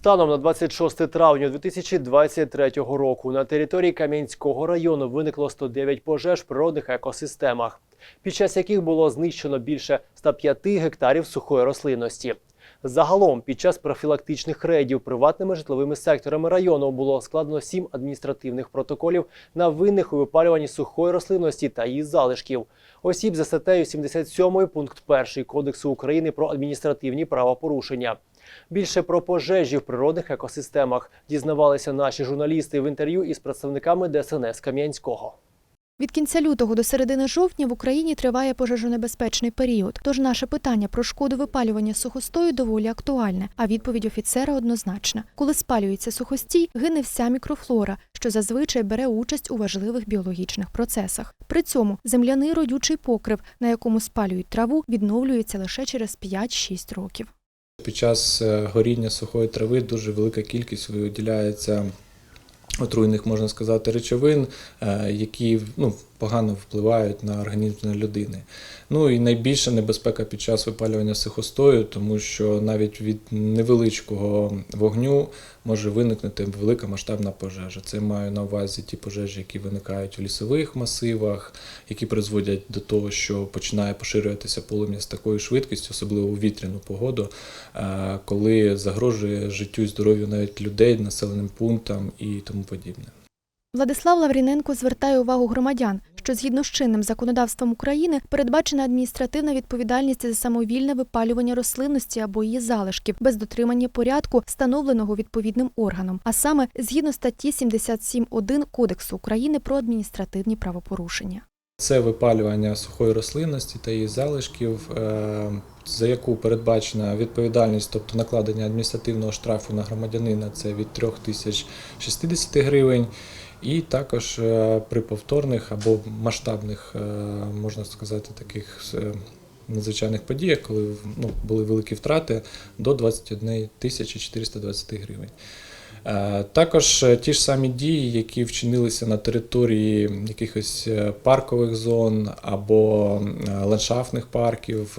Станом на 26 травня 2023 року на території Кам'янського району виникло 109 пожеж в природних екосистемах, під час яких було знищено більше 105 гектарів сухої рослинності. Загалом, під час профілактичних рейдів приватними житловими секторами району було складено 7 адміністративних протоколів на винних у випалюванні сухої рослинності та її залишків. Осіб за статтею 77 пункт 1 Кодексу України про адміністративні правопорушення. Більше про пожежі в природних екосистемах дізнавалися наші журналісти в інтерв'ю із представниками ДСНС Кам'янського. Від кінця лютого до середини жовтня в Україні триває пожежонебезпечний період. Тож наше питання про шкоду випалювання сухостою доволі актуальне, а відповідь офіцера однозначна. Коли спалюється сухостій, гине вся мікрофлора, що зазвичай бере участь у важливих біологічних процесах. При цьому земляний родючий покрив, на якому спалюють траву, відновлюється лише через 5-6 років. Під час е, горіння сухої трави дуже велика кількість виділяється отруйних, можна сказати, речовин, е, які ну, погано впливають на організм людини. Ну і найбільша небезпека під час випалювання сухостою, тому що навіть від невеличкого вогню може виникнути велика масштабна пожежа. Це маю на увазі ті пожежі, які виникають у лісових масивах, які призводять до того, що починає поширюватися полум'я з такою швидкістю, особливо у вітряну погоду, е, коли загрожує життю і здоров'ю навіть людей, населеним пунктам і тому подібне. Владислав Лавріненко звертає увагу громадян, що згідно з чинним законодавством України передбачена адміністративна відповідальність за самовільне випалювання рослинності або її залишків без дотримання порядку, встановленого відповідним органом, а саме згідно статті 77.1 Кодексу України про адміністративні правопорушення. Це випалювання сухої рослинності та її залишків, е, за яку передбачена відповідальність, тобто накладення адміністративного штрафу на громадянина, це від 3060 гривень. І також е, при повторних або масштабних, е, можна сказати, таких е, надзвичайних подіях, коли ну, були великі втрати, до 21 тисячі 420 гривень. Е, Також е, ті ж самі дії, які вчинилися на території якихось е, паркових зон або ландшафтних парків.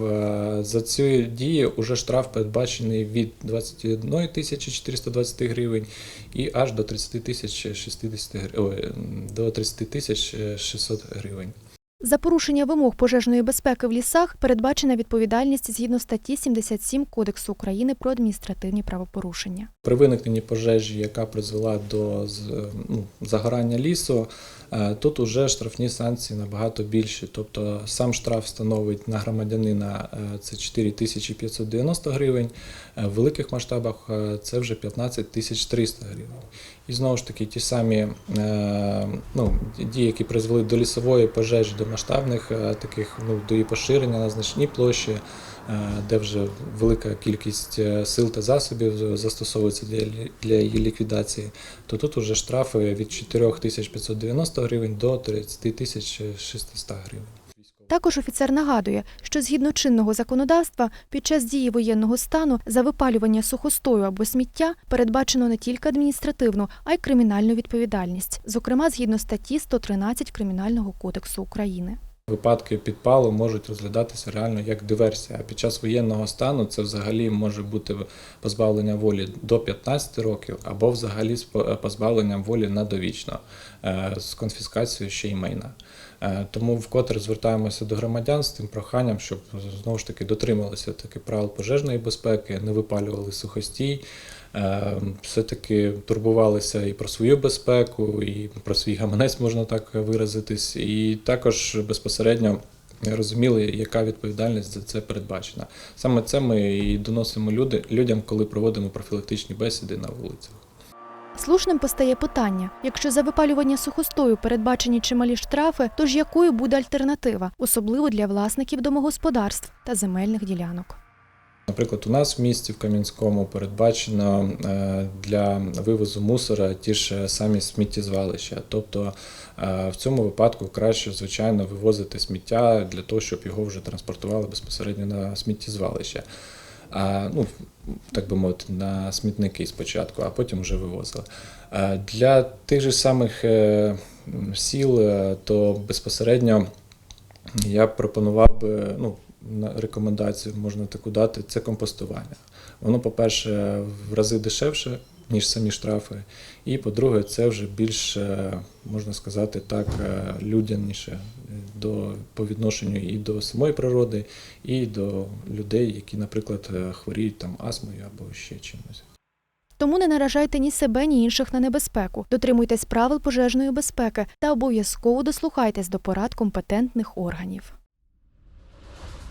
За ці дії вже штраф передбачений від 21 тисячі 420 гривень і аж до 30 тисяч 60 гривень, до 30 тисяч 600 гривень. За порушення вимог пожежної безпеки в лісах передбачена відповідальність згідно статті 77 Кодексу України про адміністративні правопорушення. При виникненні пожежі, яка призвела до ну, загорання лісу, е, тут уже штрафні санкції набагато більші. Тобто сам штраф становить на громадянина е, це 4590 гривень, е, в великих масштабах це вже 15 тисяч 300 гривень. І знову ж таки, ті самі ну, дії, які призвели до лісової пожежі, до масштабних таких, ну, до її поширення на значній площі, де вже велика кількість е, сил та засобів застосовується для, її ліквідації, то тут уже штрафи від 4590 гривень до 30 600 гривень. Також офіцер нагадує, що згідно чинного законодавства під час дії воєнного стану за випалювання сухостою або сміття передбачено не тільки адміністративну, а й кримінальну відповідальність, зокрема згідно статті 113 Кримінального кодексу України. Випадки підпалу можуть розглядатися реально як диверсія. А під час воєнного стану це взагалі може бути позбавлення волі до 15 років або взагалі з позбавленням волі на довічно е, з конфіскацією ще й майна. Е, Тому вкотре звертаємося до громадян з тим проханням, щоб знову ж таки дотрималися таки правил пожежної безпеки, не випалювали сухостій, е, все-таки турбувалися і про свою безпеку, і про свій гаманець, можна так виразитись, і також безпосередньо. Розуміли, яка відповідальність за це передбачена. Саме це ми і доносимо люди, людям, коли проводимо профілактичні бесіди на вулицях. Слушним постає питання: якщо за випалювання сухостою передбачені чималі штрафи, то ж якою буде альтернатива, особливо для власників домогосподарств та земельних ділянок? Наприклад, у нас в місті в Кам'янському передбачено е, для вивозу мусора ті ж самі сміттєзвалища. Тобто е, в цьому випадку краще, звичайно, вивозити сміття для того, щоб його вже транспортували безпосередньо на сміттєзвалище. Ну, так би мовити, на смітники спочатку, а потім вже вивозили. Е, Для тих же самих е, сіл, е, то безпосередньо я пропонував би, ну, рекомендацію можна таку дати, це компостування. Воно, по-перше, в рази дешевше, ніж самі штрафи. І по-друге, це вже більш, можна сказати так, людяніше до, по відношенню і до самої природи, і до людей, які, наприклад, е, хворіють там астмою або ще чимось. Тому не наражайте ні себе, ні інших на небезпеку. Дотримуйтесь правил пожежної безпеки та обов'язково дослухайтесь до порад компетентних органів.